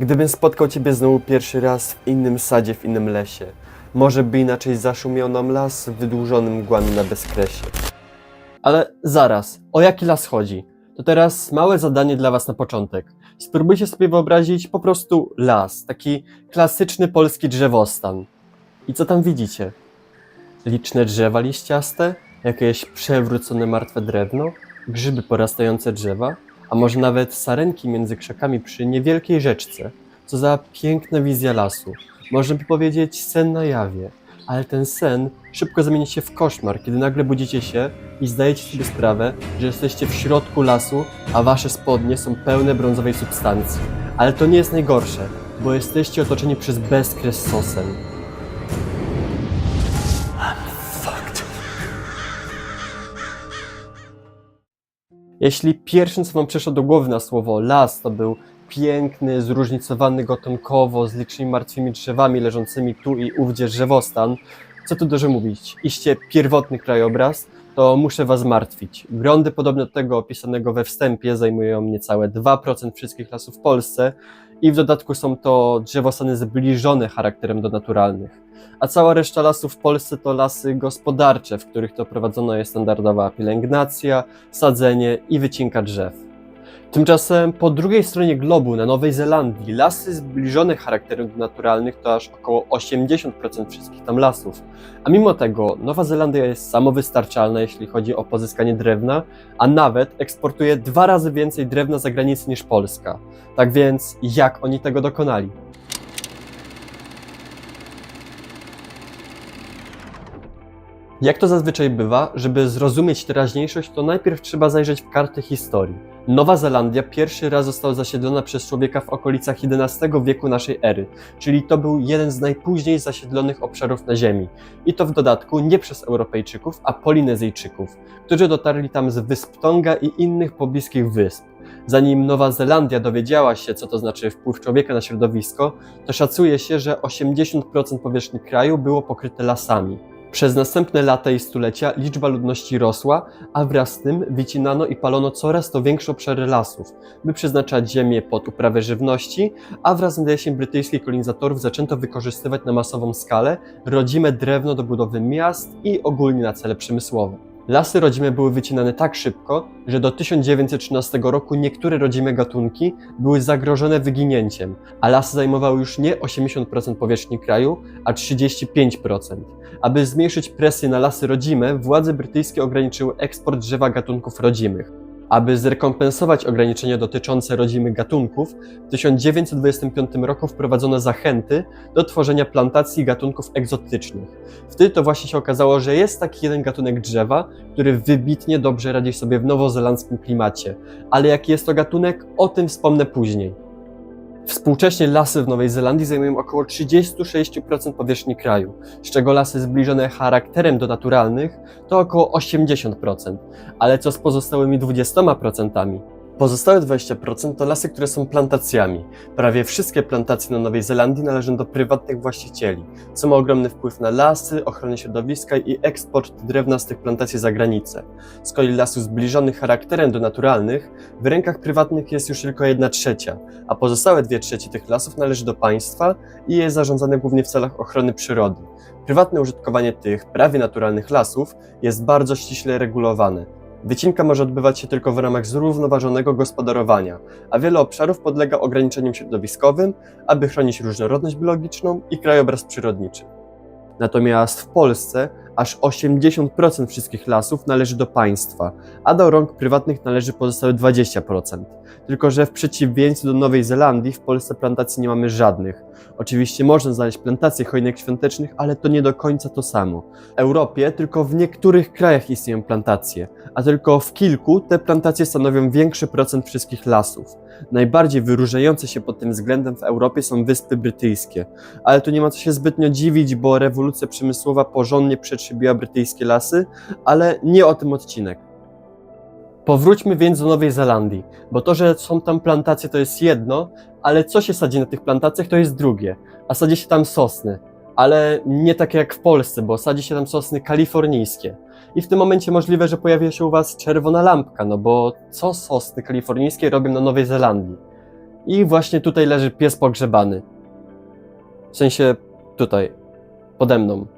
Gdybym spotkał Ciebie znowu pierwszy raz w innym sadzie, w innym lesie, może by inaczej zaszumiał nam las wydłużonym mgłami na bezkresie. Ale zaraz, o jaki las chodzi? To teraz małe zadanie dla Was na początek. Spróbujcie sobie wyobrazić po prostu las, taki klasyczny polski drzewostan. I co tam widzicie? Liczne drzewa liściaste, jakieś przewrócone martwe drewno, grzyby porastające drzewa, a może nawet sarenki między krzakami przy niewielkiej rzeczce. Co za piękna wizja lasu. Można by powiedzieć sen na jawie, ale ten sen szybko zamieni się w koszmar, kiedy nagle budzicie się i zdajecie sobie sprawę, że jesteście w środku lasu, a wasze spodnie są pełne brązowej substancji. Ale to nie jest najgorsze, bo jesteście otoczeni przez bezkres sosen. Jeśli pierwszym, co wam przyszło do głowy na słowo las, to był piękny, zróżnicowany gatunkowo, z licznymi martwymi drzewami leżącymi tu i ówdzie drzewostan, co tu dużo mówić, iście pierwotny krajobraz, to muszę was martwić. Grądy podobne do tego opisanego we wstępie zajmują niecałe 2% wszystkich lasów w Polsce i w dodatku są to drzewostany zbliżone charakterem do naturalnych. A cała reszta lasów w Polsce to lasy gospodarcze, w których to prowadzona jest standardowa pielęgnacja, sadzenie i wycinka drzew. Tymczasem po drugiej stronie globu, na Nowej Zelandii, lasy zbliżone charakterem naturalnych to aż około 80% wszystkich tam lasów. A mimo tego Nowa Zelandia jest samowystarczalna, jeśli chodzi o pozyskanie drewna, a nawet eksportuje dwa razy więcej drewna za granicę niż Polska. Tak więc, jak oni tego dokonali? Jak to zazwyczaj bywa, żeby zrozumieć teraźniejszość, to najpierw trzeba zajrzeć w kartę historii. Nowa Zelandia pierwszy raz została zasiedlona przez człowieka w okolicach XI wieku naszej ery, czyli to był jeden z najpóźniej zasiedlonych obszarów na Ziemi. I to w dodatku nie przez Europejczyków, a Polinezyjczyków, którzy dotarli tam z wysp Tonga i innych pobliskich wysp. Zanim Nowa Zelandia dowiedziała się, co to znaczy wpływ człowieka na środowisko, to szacuje się, że 80% powierzchni kraju było pokryte lasami. Przez następne lata i stulecia liczba ludności rosła, a wraz z tym wycinano i palono coraz to większe obszary lasów, by przeznaczać ziemię pod uprawę żywności, a wraz z nadejściem brytyjskich kolonizatorów zaczęto wykorzystywać na masową skalę rodzime drewno do budowy miast i ogólnie na cele przemysłowe. Lasy rodzime były wycinane tak szybko, że do 1913 roku niektóre rodzime gatunki były zagrożone wyginięciem, a lasy zajmowały już nie 80% powierzchni kraju, a 35%. Aby zmniejszyć presję na lasy rodzime, władze brytyjskie ograniczyły eksport drzewa gatunków rodzimych. Aby zrekompensować ograniczenia dotyczące rodzimych gatunków, w 1925 roku wprowadzono zachęty do tworzenia plantacji gatunków egzotycznych. Wtedy to właśnie się okazało, że jest taki jeden gatunek drzewa, który wybitnie dobrze radzi sobie w nowozelandzkim klimacie. Ale jaki jest to gatunek, o tym wspomnę później. Współcześnie lasy w Nowej Zelandii zajmują około 36% powierzchni kraju, z czego lasy zbliżone charakterem do naturalnych to około 80%. Ale co z pozostałymi 20%? Pozostałe 20% to lasy, które są plantacjami. Prawie wszystkie plantacje na Nowej Zelandii należą do prywatnych właścicieli, co ma ogromny wpływ na lasy, ochronę środowiska i eksport drewna z tych plantacji za granicę. Z kolei lasów zbliżonych charakterem do naturalnych w rękach prywatnych jest już tylko 1 trzecia, a pozostałe 2 trzecie tych lasów należy do państwa i jest zarządzane głównie w celach ochrony przyrody. Prywatne użytkowanie tych prawie naturalnych lasów jest bardzo ściśle regulowane. Wycinka może odbywać się tylko w ramach zrównoważonego gospodarowania, a wiele obszarów podlega ograniczeniom środowiskowym, aby chronić różnorodność biologiczną i krajobraz przyrodniczy. Natomiast w Polsce aż 80% wszystkich lasów należy do państwa, a do rąk prywatnych należy pozostałe 20%. Tylko, że w przeciwieństwie do Nowej Zelandii w Polsce plantacji nie mamy żadnych. Oczywiście można znaleźć plantacje choinek świątecznych, ale to nie do końca to samo. W Europie tylko w niektórych krajach istnieją plantacje, a tylko w kilku te plantacje stanowią większy procent wszystkich lasów. Najbardziej wyróżniające się pod tym względem w Europie są Wyspy Brytyjskie, ale tu nie ma co się zbytnio dziwić, bo rewolucja przemysłowa porządnie przetrzebiła brytyjskie lasy, ale nie o tym odcinek. Powróćmy więc do Nowej Zelandii, bo to, że są tam plantacje to jest jedno, ale co się sadzi na tych plantacjach to jest drugie, a sadzi się tam sosny, ale nie takie jak w Polsce, bo sadzi się tam sosny kalifornijskie. I w tym momencie możliwe, że pojawia się u Was czerwona lampka, no bo co sosny kalifornijskie robią na Nowej Zelandii? I właśnie tutaj leży pies pogrzebany. W sensie tutaj, pode mną.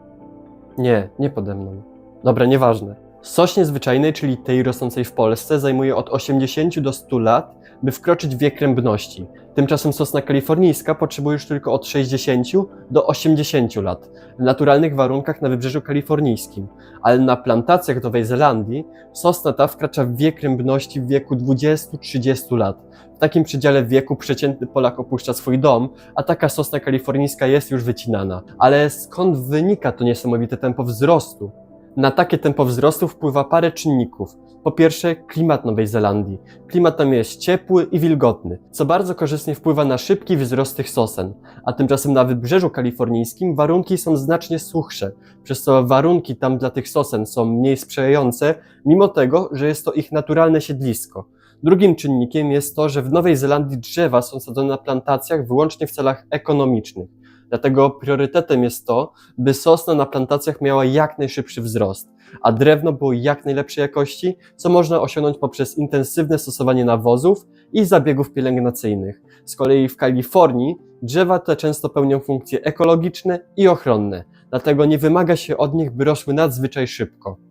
Nie, nie pode mną. Dobra, nieważne. Sośnie zwyczajnej, czyli tej rosnącej w Polsce, zajmuje od 80 do 100 lat, by wkroczyć w wiek rębności. Tymczasem sosna kalifornijska potrzebuje już tylko od 60 do 80 lat, w naturalnych warunkach na wybrzeżu kalifornijskim, ale na plantacjach Nowej Zelandii sosna ta wkracza w wiek rębności w wieku 20-30 lat. W takim przedziale wieku przeciętny Polak opuszcza swój dom, a taka sosna kalifornijska jest już wycinana. Ale skąd wynika to niesamowite tempo wzrostu? Na takie tempo wzrostu wpływa parę czynników. Po pierwsze, klimat Nowej Zelandii. Klimat tam jest ciepły i wilgotny, co bardzo korzystnie wpływa na szybki wzrost tych sosen. A tymczasem na wybrzeżu kalifornijskim warunki są znacznie suchsze, przez co warunki tam dla tych sosen są mniej sprzyjające, mimo tego, że jest to ich naturalne siedlisko. Drugim czynnikiem jest to, że w Nowej Zelandii drzewa są sadzone na plantacjach wyłącznie w celach ekonomicznych. Dlatego priorytetem jest to, by sosna na plantacjach miała jak najszybszy wzrost, a drewno było jak najlepszej jakości, co można osiągnąć poprzez intensywne stosowanie nawozów i zabiegów pielęgnacyjnych. Z kolei w Kalifornii drzewa te często pełnią funkcje ekologiczne i ochronne, dlatego nie wymaga się od nich, by rosły nadzwyczaj szybko.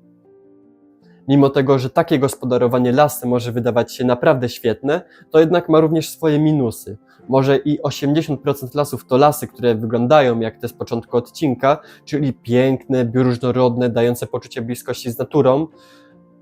Mimo tego, że takie gospodarowanie lasem może wydawać się naprawdę świetne, to jednak ma również swoje minusy. Może i 80% lasów to lasy, które wyglądają jak te z początku odcinka, czyli piękne, bioróżnorodne, dające poczucie bliskości z naturą,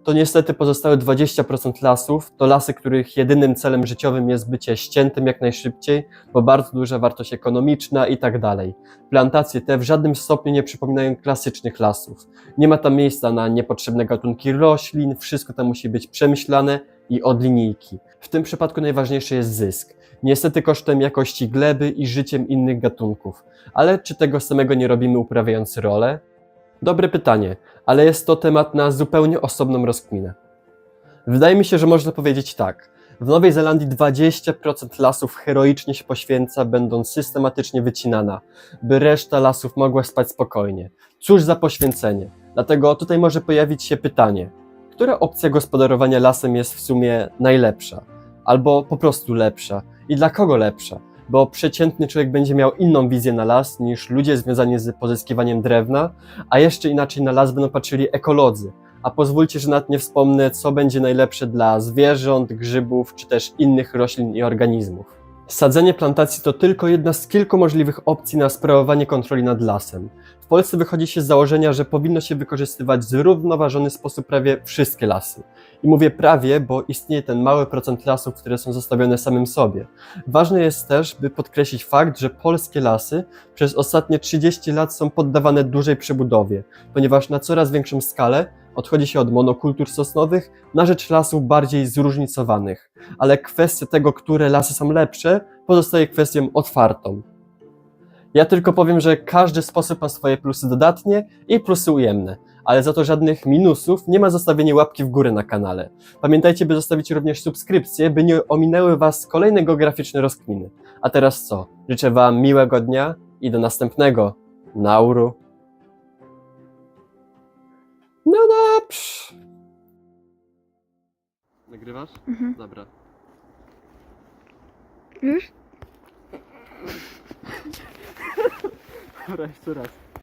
to niestety pozostałe 20% lasów to lasy, których jedynym celem życiowym jest bycie ściętym jak najszybciej, bo bardzo duża wartość ekonomiczna i tak dalej. Plantacje te w żadnym stopniu nie przypominają klasycznych lasów. Nie ma tam miejsca na niepotrzebne gatunki roślin, wszystko tam musi być przemyślane i od linijki. W tym przypadku najważniejszy jest zysk. Niestety kosztem jakości gleby i życiem innych gatunków. Ale czy tego samego nie robimy uprawiając rolę? Dobre pytanie, ale jest to temat na zupełnie osobną rozkminę. Wydaje mi się, że można powiedzieć tak. W Nowej Zelandii 20% lasów heroicznie się poświęca, będąc systematycznie wycinana, by reszta lasów mogła spać spokojnie. Cóż za poświęcenie. Dlatego tutaj może pojawić się pytanie, która opcja gospodarowania lasem jest w sumie najlepsza? Albo po prostu lepsza? I dla kogo lepsza? Bo przeciętny człowiek będzie miał inną wizję na las niż ludzie związani z pozyskiwaniem drewna, a jeszcze inaczej na las będą patrzyli ekolodzy. A pozwólcie, że nawet nie wspomnę, co będzie najlepsze dla zwierząt, grzybów czy też innych roślin i organizmów. Sadzenie plantacji to tylko jedna z kilku możliwych opcji na sprawowanie kontroli nad lasem. W Polsce wychodzi się z założenia, że powinno się wykorzystywać w zrównoważony sposób prawie wszystkie lasy. I mówię prawie, bo istnieje ten mały procent lasów, które są zostawione samym sobie. Ważne jest też, by podkreślić fakt, że polskie lasy przez ostatnie 30 lat są poddawane dużej przebudowie, ponieważ na coraz większą skalę odchodzi się od monokultur sosnowych na rzecz lasów bardziej zróżnicowanych. Ale kwestia tego, które lasy są lepsze, pozostaje kwestią otwartą. Ja tylko powiem, że każdy sposób ma swoje plusy dodatnie i plusy ujemne, ale za to żadnych minusów nie ma zostawienia łapki w górę na kanale. Pamiętajcie, by zostawić również subskrypcję, by nie ominęły Was kolejne geograficzne rozkminy. A teraz co? Życzę Wam miłego dnia i do następnego. Nauru. No dobrze. Nagrywasz? Mhm. Dobra. Już? Dobra, jeszcze raz.